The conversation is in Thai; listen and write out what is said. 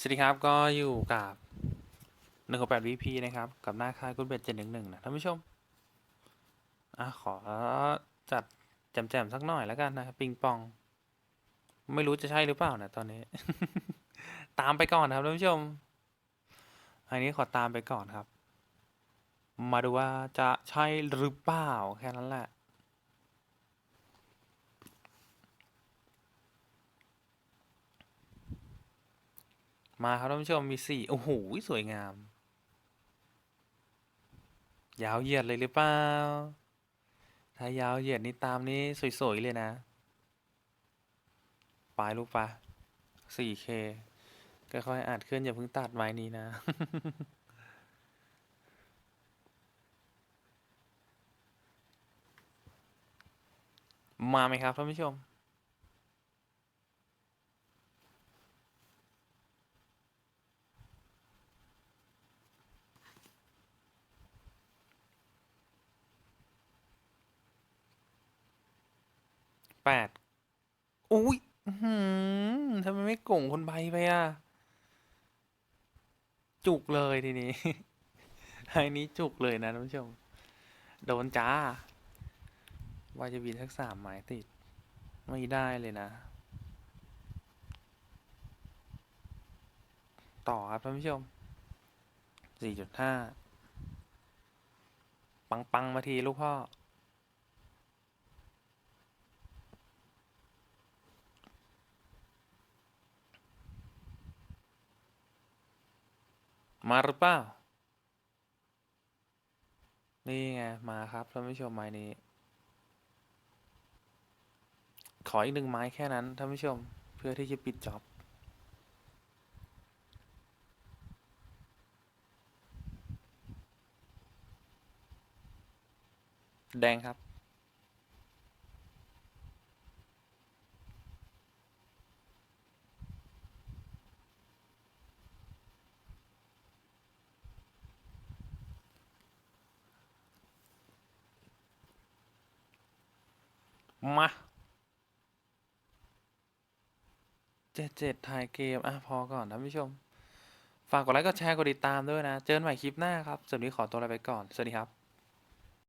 สวัสดีครับก็อยู่กับหนึ่งแปดวีพีนะครับ กับหน้าค่ายกุดเบ็ดเจ็ดหนึ่งหนึ่งนะท่านผู้ชมอะขอจัดแจมๆสักหน่อยแล้วกันนะปิงปอง ไม่รู้จะใช่หรือเปล่านะตอนนี้ ตามไปก่อนนะครับท่านผู้ชม อันนี้ขอตามไปก่อนครับ มาดูว่าจะใช่หรือเปล่าแค่นั้นแหละ มาครับท่านผู้ชมมีสี่โอ้โหสวยงาม ยาวเหยียดเลยหรือเปล่า ถ้ายาวเหยียดนี่ตามนี้สวยๆเลยนะปลายลูกปะ 4K ก็ค่อยๆอัดขึ้นอย่าเพิ่งตัดไม้นี้นะ มาไหมครับท่านผู้ชม แปดอุ้ยทำไมไม่ก่งคนใบไปอะ จุกเลยทีนี้ไอ้นี้จุกเลยนะท่านผู้ชม โดนจ้า ว่าจะบินทักสามหมายติด ไม่ได้เลยนะ ต่อครับท่านผู้ชมสี่จุดห้าปังปัง ๆ มาทีลูกพ่อ มาหรือเปล่า นี่ไง มาครับท่านผู้ชมไม้นี้ ขออีกหนึ่งไม้แค่นั้นท่านผู้ชม เพื่อที่จะปิดจ็อบ แดงครับ มาเจ็ดเจ็ดถ่ายเกม อะ พอก่อนท่านผู้ชม ฝากกดไลค์กดแชร์กดติดตามด้วยนะ เจอกันใหม่คลิปหน้าครับสวันนี้ขอตัวลาไปก่อน สวัสดีครับ